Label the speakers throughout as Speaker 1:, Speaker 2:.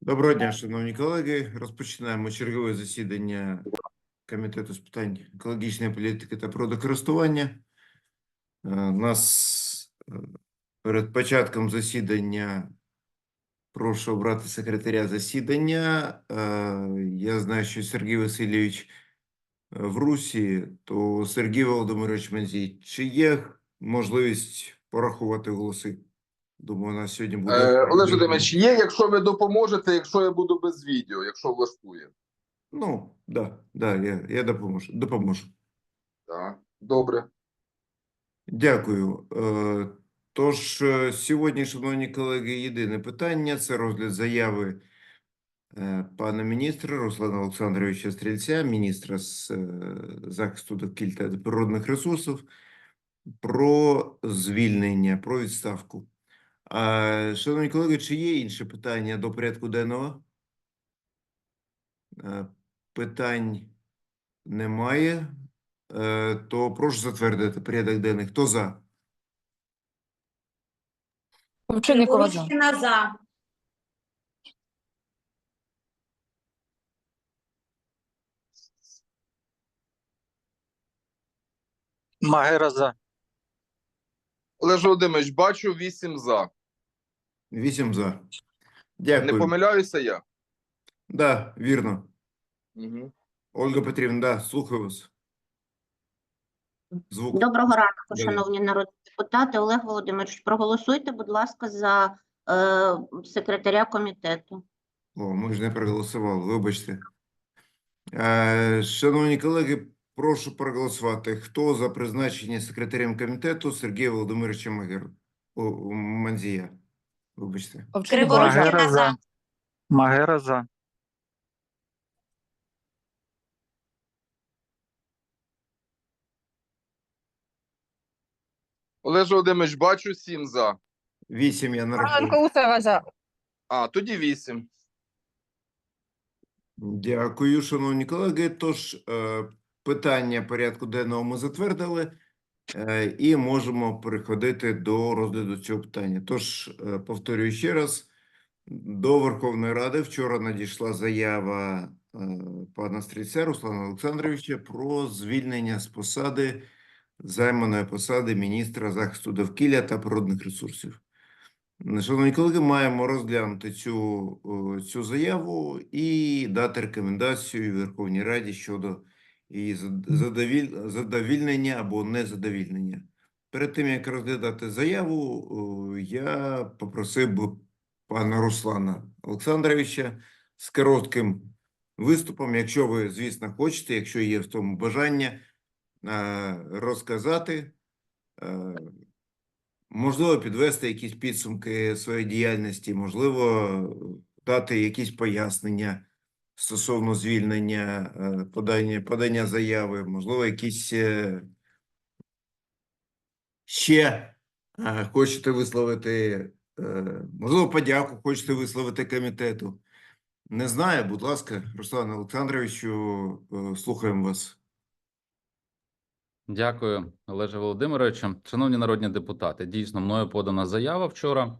Speaker 1: Доброго дня, шановні колеги. Розпочинаємо чергове засідання Комітету з питань екологічної політики та природокористування. Е, У нас е, перед початком засідання прошу обрати секретаря засідання. Е, Я знаю, що Сергій Васильович е, в Русі, то Сергій Володимирович Мензій, чи є можливість порахувати голоси? Думаю, у нас сьогодні буде.
Speaker 2: Е, Олег Володимирович, є, якщо ви допоможете, якщо я буду без відео, якщо влаштує.
Speaker 1: Ну, да, да, я, я допоможу. допоможу.
Speaker 2: Так, добре.
Speaker 1: Дякую. Е, Тож, е, сьогодні, шановні колеги, єдине питання – це розгляд заяви е, пана міністра Руслана Олександровича Стрільця, міністра з е, захисту довкілля та природних ресурсів, про звільнення, про відставку. А, Шановні колеги, чи є інші питання до порядку денного? Е, Питань немає. Е, То прошу затвердити порядок денний. Хто за?
Speaker 3: Овчинникова за.
Speaker 4: За.
Speaker 5: Магера за.
Speaker 2: Олег Володимирович, бачу 8 за.
Speaker 1: Вісім за. Дякую.
Speaker 2: Не помиляюся я.
Speaker 1: Да, вірно.
Speaker 2: Угу.
Speaker 1: Ольга Петрівна, да, слухаю вас. Звук.
Speaker 4: Доброго ранку,
Speaker 1: Добре.
Speaker 4: шановні народні депутати. Олег Володимирович, проголосуйте, будь ласка, за е, секретаря комітету.
Speaker 1: О, ми ж не проголосували, вибачте. Е, Шановні колеги, прошу проголосувати. Хто за призначення секретарем комітету Сергія Володимировича Магер... О, Манзія? Вибачте.
Speaker 3: Овчинникова за.
Speaker 5: Магера за. Магера за.
Speaker 2: Олег Володимирович, бачу 7 за.
Speaker 1: Вісім я нарахую.
Speaker 3: Усова за.
Speaker 2: А, тоді 8.
Speaker 1: Дякую, шановні колеги. Тож, е, питання порядку денного ми затвердили е, і можемо переходити до розгляду цього питання. Тож, е, повторюю ще раз, до Верховної Ради вчора надійшла заява е, пана Стрільця Руслана Олександровича про звільнення з посади займаної посади міністра захисту довкілля та природних ресурсів. Шановні колеги, маємо розглянути цю, цю заяву і дати рекомендацію Верховній Раді щодо зад- задовіль- задовільнення або незадовільнення. Перед тим, як розглядати заяву, я попросив би пана Руслана Олександровича з коротким виступом, якщо ви, звісно, хочете, якщо є в тому бажання, е, розказати, е, Можливо, підвести якісь підсумки своєї діяльності, можливо, дати якісь пояснення стосовно звільнення, е, подання, подання заяви, можливо, якісь е, ще е, хочете висловити, можливо, подяку хочете висловити комітету. Не знаю, будь ласка, Руслан Олександровичу, слухаємо вас.
Speaker 6: Дякую, Олеже Володимировичу. Шановні народні депутати, дійсно мною подана заява вчора.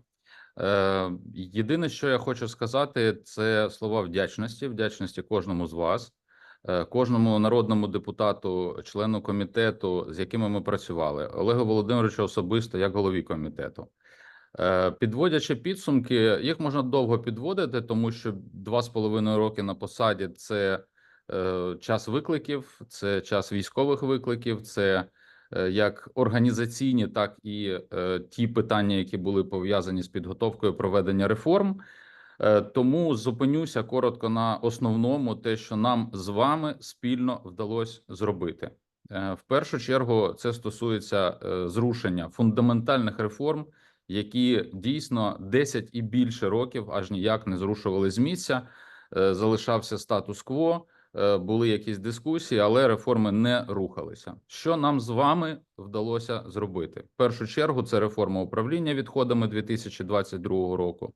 Speaker 6: Е, єдине, що я хочу сказати, це слова вдячності, вдячності кожному з вас, е, кожному народному депутату, члену комітету, з якими ми працювали, Олегу Володимировичу особисто як голові комітету. Е, Підводячи підсумки, їх можна довго підводити, тому що два з половиною роки на посаді це час викликів, це час військових викликів, це як організаційні, так і е, ті питання, які були пов'язані з підготовкою проведення реформ. Е, Тому зупинюся коротко на основному, те, що нам з вами спільно вдалося зробити. Е, В першу чергу це стосується е, зрушення фундаментальних реформ, які дійсно 10 і більше років аж ніяк не зрушували з місця. Е, Залишався статус-кво, е, були якісь дискусії, але реформи не рухалися. Що нам з вами вдалося зробити? В першу чергу це реформа управління відходами 2022 року.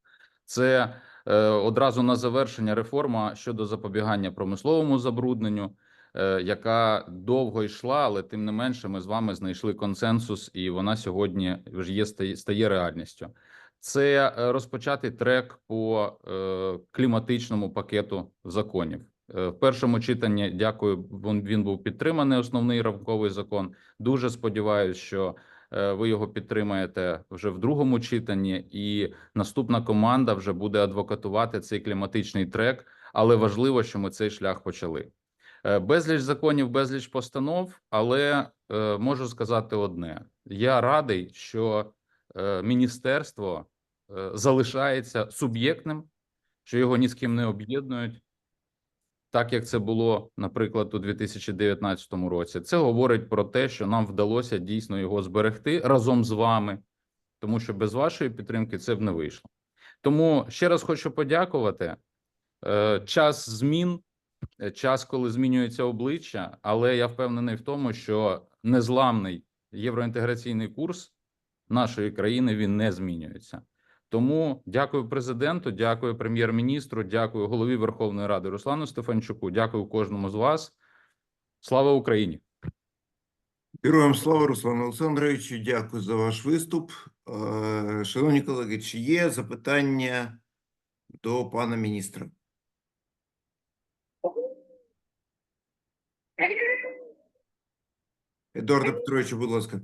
Speaker 6: Це е, одразу на завершення реформа щодо запобігання промисловому забрудненню, е, яка довго йшла, але тим не менше, ми з вами знайшли консенсус, і вона сьогодні вже є стає, реальністю. це е, розпочати трек по е, кліматичному пакету законів. Е, В першому читанні, дякую, він, був підтриманий, основний рамковий закон. Дуже сподіваюся, що е, ви його підтримаєте вже в другому читанні, і наступна команда вже буде адвокатувати цей кліматичний трек. Але важливо, що ми цей шлях почали. Е, Безліч законів, безліч постанов, але можу сказати одне: я радий, що міністерство залишається суб'єктним, що його ні з ким не об'єднують, так як це було, наприклад, у 2019 році. Це говорить про те, що нам вдалося дійсно його зберегти разом з вами, тому що без вашої підтримки це б не вийшло. Тому ще раз хочу подякувати. Е, Час змін, е, час, коли змінюється обличчя, але я впевнений в тому, що незламний євроінтеграційний курс нашої країни він не змінюється. Тому дякую президенту, дякую прем'єр-міністру, дякую голові Верховної Ради Руслану Стефанчуку. Дякую кожному з вас. Слава Україні!
Speaker 1: Героям слава, Руслан Олександровичу, дякую за ваш виступ. Е, Шановні колеги, чи є запитання до пана міністра? Едуарда Петровичу, будь ласка.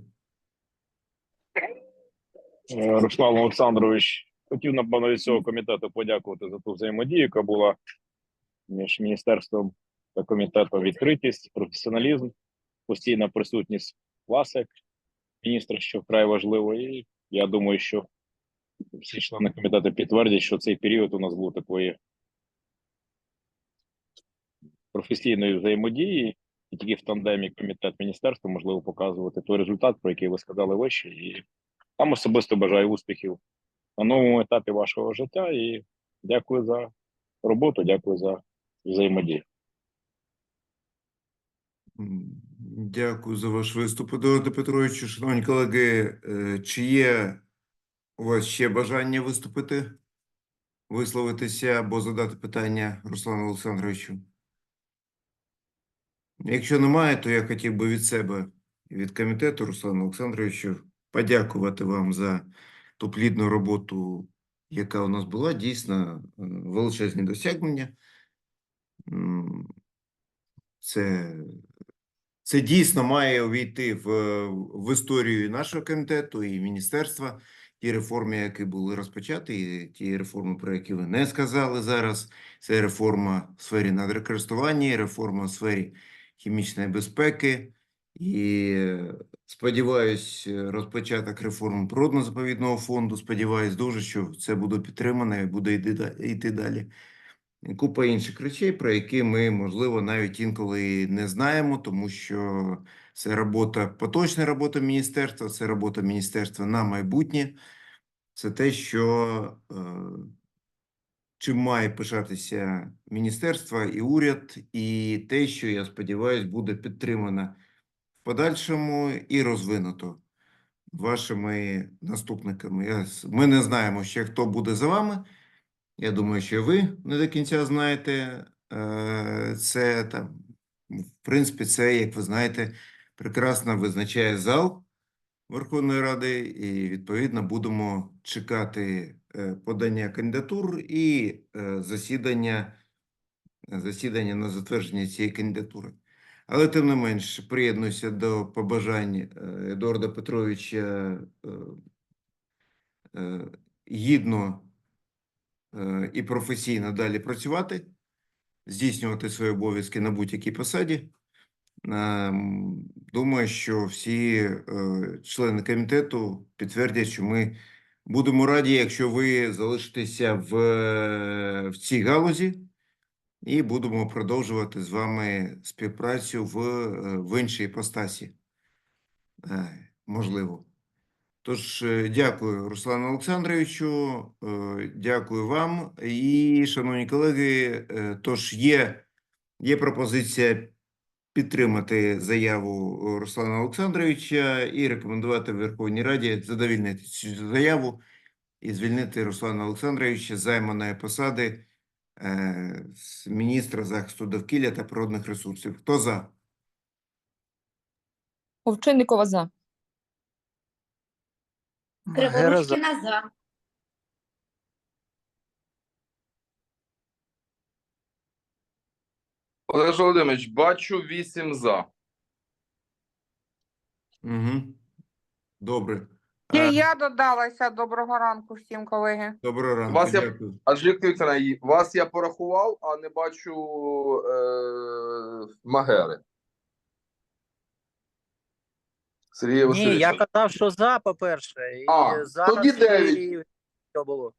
Speaker 7: Е, Руслан Олександрович, хотів напевно від цього комітету подякувати за ту взаємодію, яка була між міністерством та комітетом. Відкритість, професіоналізм, постійна присутність вас як міністра, що вкрай важливо. І я думаю, що всі члени комітету підтвердять, що цей період у нас був такої професійної взаємодії, і тільки в тандемі комітет міністерства можливо показувати той результат, про який ви сказали вище. І вам особисто бажаю успіхів на новому етапі вашого життя і дякую за роботу, дякую за взаємодію.
Speaker 1: Дякую за ваш виступ, Едуарда Петровичу. Шановні колеги, е, чи є у вас ще бажання виступити, висловитися або задати питання Руслану Олександровичу? Якщо немає, то я хотів би від себе і від комітету Руслану Олександровичу подякувати вам за ту плідну роботу, яка у нас була. Дійсно, е, величезні досягнення. Це це дійсно має увійти в, в історію нашого комітету і міністерства. Ті реформи, які були розпочаті, і ті реформи, про які ви не сказали зараз. Це реформа в сфері надрокористування, реформа в сфері хімічної безпеки. І сподіваюсь, е, розпочаток реформ природно-заповідного фонду. Сподіваюсь дуже, що це буде підтримано і буде йти да- йти далі. Купа інших речей, про які ми, можливо, навіть інколи не знаємо, тому що це робота, поточна робота міністерства, це робота міністерства на майбутнє. Це те, що е, чим має пишатися міністерство і уряд, і те, що, я сподіваюся, буде підтримано подальшому і розвинуто вашими наступниками. Я, ми не знаємо ще, хто буде за вами. Я думаю, що ви не до кінця знаєте. Е, Це там, в принципі, це, як ви знаєте, прекрасно визначає зал Верховної Ради, і відповідно будемо чекати е, подання кандидатур і е, засідання, засідання на затвердження цієї кандидатури. Але тим не менш, приєднуюся до побажань е, Едуарда Петровича е, е, гідно і професійно далі працювати, здійснювати свої обов'язки на будь-якій посаді. Ем, Думаю, що всі члени комітету підтвердять, що ми будемо раді, якщо ви залишитеся в, в цій галузі, і будемо продовжувати з вами співпрацю в, е, в іншій іпостасі. Е, Можливо. Тож, е, дякую, Руслану Олександровичу, дякую вам. І, шановні колеги, тож є, є пропозиція підтримати заяву Руслана Олександровича і рекомендувати Верховній Раді задовільнити цю заяву і звільнити Руслана Олександровича займаної посади Е, міністра захисту довкілля та природних ресурсів. Хто за?
Speaker 3: Овчинникова за.
Speaker 5: Криворучкіна за.
Speaker 2: Олеж Володимирович, бачу вісім за.
Speaker 1: Угу. Добре.
Speaker 8: І
Speaker 1: Е,
Speaker 8: я додалася. Доброго ранку всім, колеги.
Speaker 1: Доброго ранку.
Speaker 2: Вас я-
Speaker 1: Дякую.
Speaker 2: Анжеліка вас я порахував, а не бачу е, Магери. Сергій
Speaker 5: Ні,
Speaker 2: Васильович.
Speaker 5: я казав, що за, по-перше. І
Speaker 2: А,
Speaker 5: зараз
Speaker 2: тоді
Speaker 5: і-
Speaker 2: дев'ять.
Speaker 5: і все було.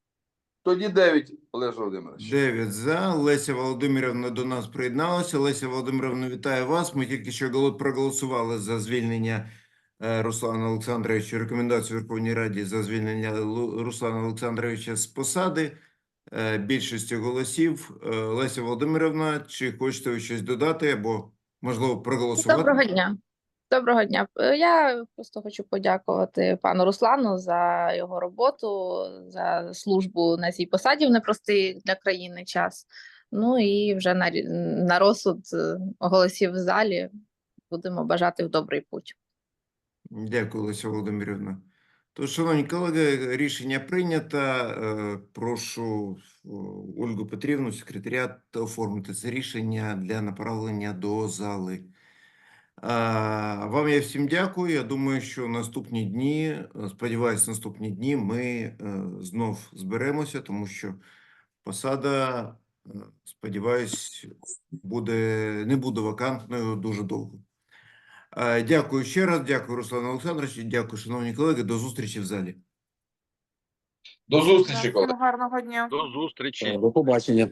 Speaker 2: Тоді 9, Олег Володимирович.
Speaker 1: 9 за. Леся Володимирівна до нас приєдналася. Леся Володимирівна, вітаю вас. Ми тільки що голод проголосували за звільнення Руслана Олександровича, рекомендацію Верховній Раді за звільнення Руслана Олександровича з посади е, більшістю голосів. Е, Леся Володимирівна, чи хочете ви щось додати або, можливо, проголосувати?
Speaker 3: Доброго дня. Доброго дня. Е, Я просто хочу подякувати пану Руслану за його роботу, за службу на цій посаді в непростий для країни час. Ну і вже на, на розсуд е, голосів в залі будемо бажати в добрий путь.
Speaker 1: Дякую, Леся Володимирівна. То, шановні колеги, рішення прийнято. Е, Прошу е, Ольгу Петрівну, секретаріат, оформити це рішення для направлення до зали. Вам я всім дякую. Я думаю, що наступні дні, е, сподіваюся, наступні дні ми е, знов зберемося, тому що посада, е, сподіваюсь, буде, не буде вакантною дуже довго. Е, Дякую ще раз, дякую, Руслан Олександрович, дякую, шановні колеги. До зустрічі в залі.
Speaker 2: До зустрічі, колеги.
Speaker 8: Гарного дня.
Speaker 5: До зустрічі.
Speaker 9: До побачення.